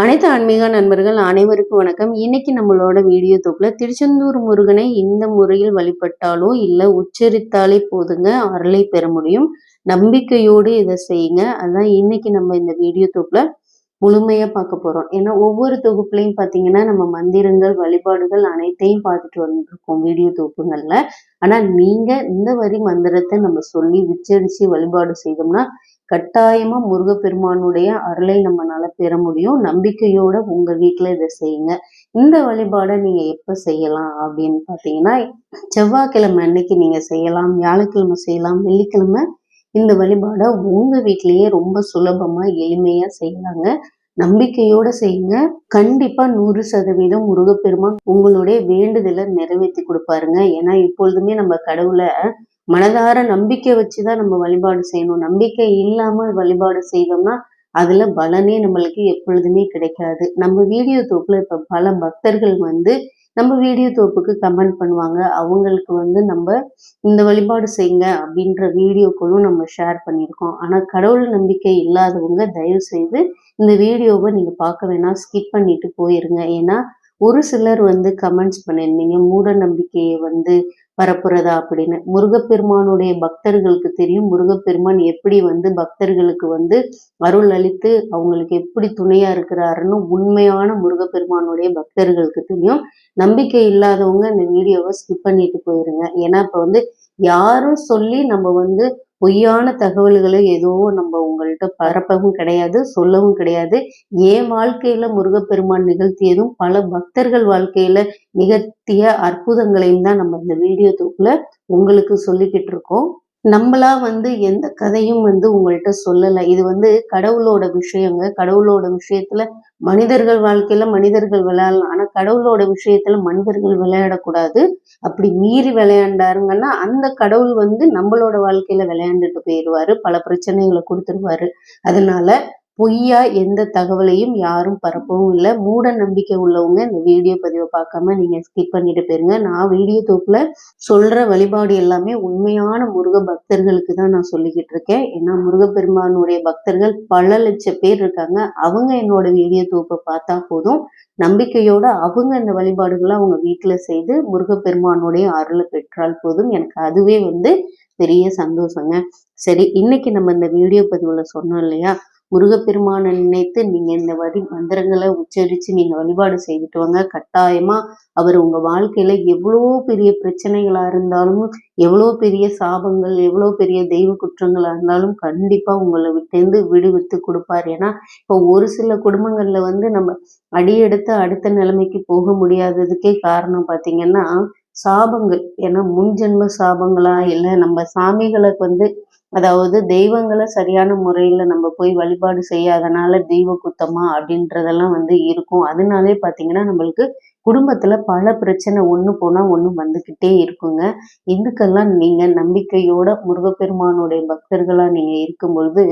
அனைத்து ஆன்மீக நண்பர்கள் அனைவருக்கும் வணக்கம். இன்னைக்கு நம்மளோட வீடியோ தொகுல திருச்செந்தூர் முருகனை இந்த முறையில் வழிபட்டாலோ இல்ல உச்சரித்தாலே போதுங்க அருளை பெற முடியும். நம்பிக்கையோடு இதை செய்யுங்க. அதான் இன்னைக்கு நம்ம இந்த வீடியோ தொகுல முழுமையா பார்க்க போறோம். ஏன்னா ஒவ்வொரு தொகுப்புலையும் பாத்தீங்கன்னா நம்ம மந்திரங்கள் வழிபாடுகள் அனைத்தையும் பார்த்துட்டு வந்துருக்கோம் வீடியோ தொகுப்புகள்ல. ஆனா நீங்க இந்த வரி மந்திரத்தை நம்ம சொல்லி உச்சரிச்சு வழிபாடு செய்தோம்னா கட்டாயமா முருகப்பெருமானுடைய அருளை நம்மளால பெற முடியும். நம்பிக்கையோட உங்க வீட்டுல இதை செய்யுங்க. இந்த வழிபாடை நீங்க எப்ப செய்யலாம் அப்படின்னு பாத்தீங்கன்னா செவ்வாய்க்கிழமை அன்னைக்கு நீங்க செய்யலாம் வியாழக்கிழமை செய்யலாம் வெள்ளிக்கிழமை இந்த வழிபாடை உங்க வீட்லயே ரொம்ப சுலபமா எளிமையா செய்யலாங்க. நம்பிக்கையோட செய்யுங்க. கண்டிப்பா நூறு சதவீதம் முருகப்பெருமான் உங்களுடைய வேண்டுதலை நிறைவேற்றி கொடுப்பாருங்க. ஏன்னா இப்பொழுதுமே நம்ம கடவுளை மனதார நம்பிக்கை வச்சுதான் நம்ம வழிபாடு செய்யணும். நம்பிக்கை இல்லாம வழிபாடு செய்தோம்னா அதுல பலனே நம்மளுக்கு எப்பொழுதுமே கிடைக்காது. நம்ம வீடியோ தொகுப்புல இப்ப பல பக்தர்கள் வந்து நம்ம வீடியோ தொகுப்புக்கு கமெண்ட் பண்ணுவாங்க. அவங்களுக்கு வந்து நம்ம இந்த வழிபாடு செய்யுங்க அப்படின்ற வீடியோக்களும் நம்ம ஷேர் பண்ணியிருக்கோம். ஆனா கடவுள் நம்பிக்கை இல்லாதவங்க தயவு செய்து இந்த வீடியோவை நீங்க பார்க்க வேணாம். ஸ்கிப் பண்ணிட்டு போயிருங்க. ஏன்னா ஒரு சிலர் வந்து கமெண்ட்ஸ் பண்ணியிருந்தீங்க. மூட நம்பிக்கையை வந்து வரப்போறதா அப்படின்னு. முருகப்பெருமானுடைய பக்தர்களுக்கு தெரியும். முருகப்பெருமான் எப்படி வந்து பக்தர்களுக்கு வந்து அருள் அளித்து அவங்களுக்கு எப்படி துணையா இருக்கிறாருன்னு உண்மையான முருகப்பெருமானுடைய பக்தர்களுக்கு தெரியும். நம்பிக்கை இல்லாதவங்க இந்த வீடியோவை ஸ்கிப் பண்ணிட்டு போயிருங்க. ஏன்னா இப்ப வந்து யாரும் சொல்லி நம்ம வந்து பொய்யான தகவல்களை ஏதோ நம்ம உங்கள்கிட்ட பரப்பவும் கிடையாது சொல்லவும் கிடையாது. என் வாழ்க்கையில முருகப்பெருமான் நிகழ்த்தியதும் பல பக்தர்கள் வாழ்க்கையில நிகழ்த்திய அற்புதங்களையும் தான் நம்ம இந்த வீடியோ தொகுப்புல உங்களுக்கு சொல்லிக்கிட்டு இருக்கோம். நம்மளா வந்து எந்த கதையும் வந்து உங்கள்கிட்ட சொல்லலை. இது வந்து கடவுளோட விஷயங்க. கடவுளோட விஷயத்துல மனிதர்கள் வாழ்க்கையில மனிதர்கள் விளையாடலாம். ஆனா கடவுளோட விஷயத்துல மனிதர்கள் விளையாடக்கூடாது. அப்படி மீறி விளையாண்டாருங்கன்னா அந்த கடவுள் வந்து நம்மளோட வாழ்க்கையில விளையாண்டுட்டு போயிடுவாரு பல பிரச்சனைகளை கொடுத்துருவாரு. அதனால பொய்யா எந்த தகவலையும் யாரும் பரப்பவும் இல்லை. மூட நம்பிக்கை உள்ளவங்க இந்த வீடியோ பதிவை பார்க்காம நீங்க ஸ்கிப் பண்ணிட்டு போயிருங்க. நான் வீடியோ தொகுப்புல சொல்ற வழிபாடு எல்லாமே உண்மையான முருக பக்தர்களுக்கு தான் நான் சொல்லிக்கிட்டு இருக்கேன். ஏன்னா முருகப்பெருமானுடைய பக்தர்கள் பல லட்சம் பேர் இருக்காங்க. அவங்க என்னோட வீடியோ தொகுப்பை பார்த்தா போதும். நம்பிக்கையோட அவங்க இந்த வழிபாடுகளை அவங்க வீட்டுல செய்து முருகப்பெருமானுடைய அருளை பெற்றால் போதும். எனக்கு அதுவே வந்து பெரிய சந்தோஷங்க. சரி இன்னைக்கு நம்ம இந்த வீடியோ பதிவுல சொன்னோம் இல்லையா? முருகப்பெருமானை நினைத்து நீங்க இந்த வரி மந்திரங்களை உச்சரித்து நீங்க வழிபாடு செய்துட்டு வாங்க. கட்டாயமா அவர் உங்க வாழ்க்கையில எவ்வளோ பெரிய பிரச்சனைகளா இருந்தாலும் எவ்வளோ பெரிய சாபங்கள் எவ்வளோ பெரிய தெய்வ குற்றங்களா இருந்தாலும் கண்டிப்பா உங்களை விட்டேந்து விடுவித்து கொடுப்பார். ஏன்னா இப்போ ஒரு சில குடும்பங்கள்ல வந்து நம்ம அடியெடுத்து அடுத்த நிலைமைக்கு போக முடியாததுக்கே காரணம் பாத்தீங்கன்னா சாபங்கள். ஏன்னா முன் ஜென்ம சாபங்களா இல்லை நம்ம சாமிகளுக்கு வந்து அதாவது தெய்வங்களை சரியான முறையில நம்ம போய் வழிபாடு செய்யாதனால தெய்வ குத்தமா அப்படின்றதெல்லாம் வந்து இருக்கும். அதனாலே பாத்தீங்கன்னா நம்மளுக்கு குடும்பத்துல பல பிரச்சனை ஒண்ணு போனா ஒண்ணு வந்துகிட்டே இருக்குங்க. இதுக்கெல்லாம் நீங்க நம்பிக்கையோட முருகப்பெருமானுடைய பக்தர்களா நீங்க இருக்கும் பொழுது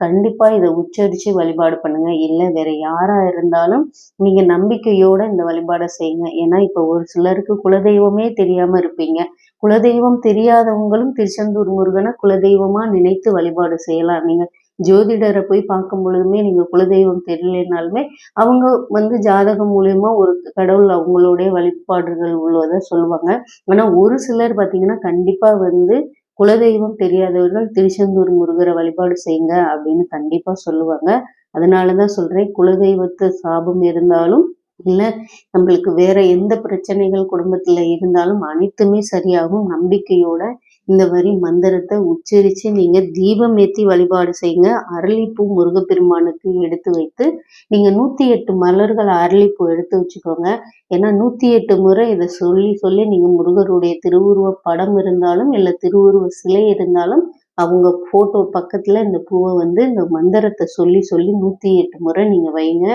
கண்டிப்பா இதை உச்சரிச்சு வழிபாடு பண்ணுங்க. இல்ல வேற யாரா இருந்தாலும் நீங்க நம்பிக்கையோட இந்த வழிபாடை செய்யுங்க. ஏன்னா இப்ப ஒரு சிலருக்கு குலதெய்வமே தெரியாம இருப்பீங்க. குலதெய்வம் தெரியாதவங்களும் திருச்செந்தூர் முருகனை குலதெய்வமா நினைத்து வழிபாடு செய்யலாம். நீங்க ஜோதிடரை போய் பார்க்கும் பொழுதுமே நீங்க குலதெய்வம் தெரியலனாலுமே அவங்க வந்து ஜாதகம் மூலயமா ஒரு கடவுள் அவங்களுடைய வழிபாடுகள் உள்ளதை சொல்லுவாங்க. ஆனா ஒரு சிலர் பாத்தீங்கன்னா கண்டிப்பா வந்து குலதெய்வம் தெரியாதவர்கள் திருச்செந்தூர் முருகரை வழிபாடு செய்யுங்க அப்படின்னு கண்டிப்பா சொல்லுவாங்க. அதனாலதான் சொல்றேன் குலதெய்வத்து சாபம் இருந்தாலும் இல்லை நம்மளுக்கு வேற எந்த பிரச்சனைகள் குடும்பத்துல இருந்தாலும் அனைத்துமே சரியாகும். நம்பிக்கையோட இந்த வரி மந்திரத்தை உச்சரித்து நீங்கள் தீபம் ஏற்றி வழிபாடு செய்யுங்க. அரளிப்பூ முருகப்பெருமானுக்கு எடுத்து வைத்து நீங்கள் நூற்றி எட்டு மலர்கள் அரளிப்பூ எடுத்து வச்சுக்கோங்க. ஏன்னா நூற்றி எட்டு முறை இதை சொல்லி சொல்லி நீங்கள் முருகருடைய திருவுருவ படம் இருந்தாலும் இல்லை திருவுருவ சிலை இருந்தாலும் அவங்க ஃபோட்டோ பக்கத்தில் இந்த பூவை வந்து இந்த மந்திரத்தை சொல்லி சொல்லி நூற்றி எட்டு முறை நீங்கள் வைங்க.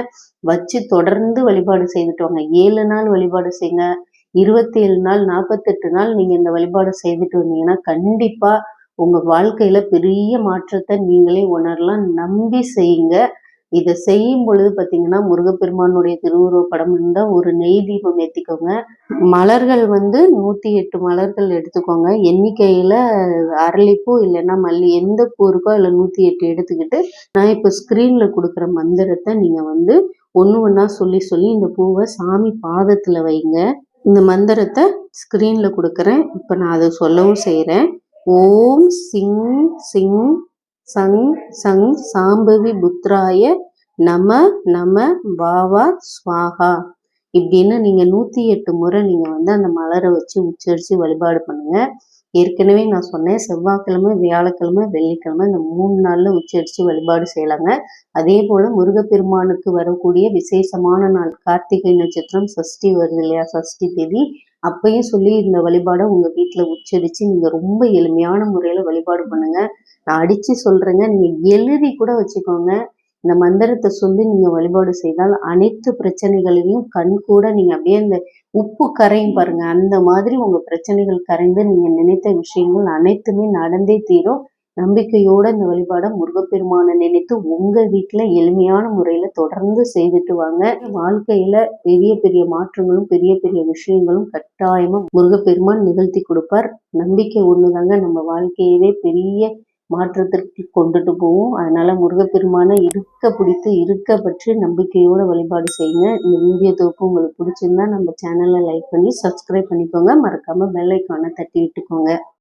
வச்சு தொடர்ந்து வழிபாடு செய்துட்டு வாங்க. ஏழு நாள் வழிபாடு செய்யுங்க இருபத்தி ஏழு நாள் நாற்பத்தெட்டு நாள் நீங்கள் இந்த வழிபாடு செய்துட்டு வந்தீங்கன்னா கண்டிப்பாக உங்கள் வாழ்க்கையில் பெரிய மாற்றத்தை நீங்களே உணரலாம். நம்பி செய்யுங்க. இதை செய்யும் பொழுது பார்த்தீங்கன்னா முருகப்பெருமானுடைய திருவுருவ படம் இருந்தால் ஒரு நெய் தீபம் ஏற்றிக்கோங்க மலர்கள் வந்து நூற்றி எட்டு மலர்கள் எடுத்துக்கோங்க. எண்ணிக்கையில் அரளிப்பூ இல்லைன்னா மல்லி எந்த பூ இருக்கோ அதில் நூற்றி எட்டு எடுத்துக்கிட்டு நான் இப்போ ஸ்க்ரீனில் கொடுக்குற மந்திரத்தை நீங்கள் வந்து ஒன்று ஒன்றா சொல்லி சொல்லி இந்த பூவை சாமி பாதத்தில் வைங்க. இந்த மந்திரத்தை ஸ்க்ரீனில் கொடுக்குறேன். இப்போ நான் அதை சொல்லவும் செய்கிறேன் ஓம் சிங் சிங் சங் சங் சாம்பவி புத்ராய நம நம வாவா ஸ்வாகா. இப்படின்னு நீங்கள் நூற்றி எட்டு முறை நீங்கள் வந்து அந்த மலரை வச்சு உச்சரித்து வழிபாடு பண்ணுங்கள் ஏற்கனவே நான் சொன்னேன் செவ்வாய்க்கிழமை வியாழக்கிழமை வெள்ளிக்கிழமை இந்த மூணு நாளில் உச்சரித்து வழிபாடு செய்யலாங்க. அதே போல் முருகப்பெருமானுக்கு வரக்கூடிய விசேஷமான நாள் கார்த்திகை நட்சத்திரம் சஷ்டி வருது இல்லையா சஷ்டி தேதி. அப்பயும் சொல்லி இந்த வழிபாடை உங்கள் வீட்டில் உச்சரித்து நீங்கள் ரொம்ப எளிமையான முறையில் வழிபாடு பண்ணுங்கள் நான் அடித்து சொல்கிறேங்க நீங்கள் எழுதி கூட வச்சுக்கோங்க. இந்த மந்திரத்தை சொல்லி நீங்கள் வழிபாடு செய்தால் அனைத்து பிரச்சனைகளையும் கண் கூட நீங்கள் அப்படியே இந்த உப்பு கரையும் பாருங்க. அந்த மாதிரி உங்கள் பிரச்சனைகள் கரைந்து நீங்கள் நினைத்த விஷயங்கள் அனைத்துமே நடந்தே தீரும். நம்பிக்கையோட இந்த வழிபாடை முருகப்பெருமானை நினைத்து உங்க வீட்டுல எளிமையான முறையில தொடர்ந்து செய்துட்டு வாங்க. வாழ்க்கையில பெரிய பெரிய மாற்றங்களும் பெரிய பெரிய விஷயங்களும் கட்டாயமா முருகப்பெருமான் நிகழ்த்தி கொடுப்பார். நம்பிக்கை ஒண்ணுதாங்க நம்ம வாழ்க்கையவே பெரிய மாற்றத்திற்கு கொண்டுட்டு போவோம். அதனால முருகப்பெருமானை இருக்க பிடித்து இருக்க பற்றி நம்பிக்கையோட வழிபாடு செய்யுங்க. இந்த வீடியோ தொகுப்பு உங்களுக்கு பிடிச்சிருந்தா நம்ம சேனலை லைக் பண்ணி சப்ஸ்கிரைப் பண்ணிக்கோங்க. மறக்காம பெல் ஐக்கானை தட்டி விட்டுக்கோங்க.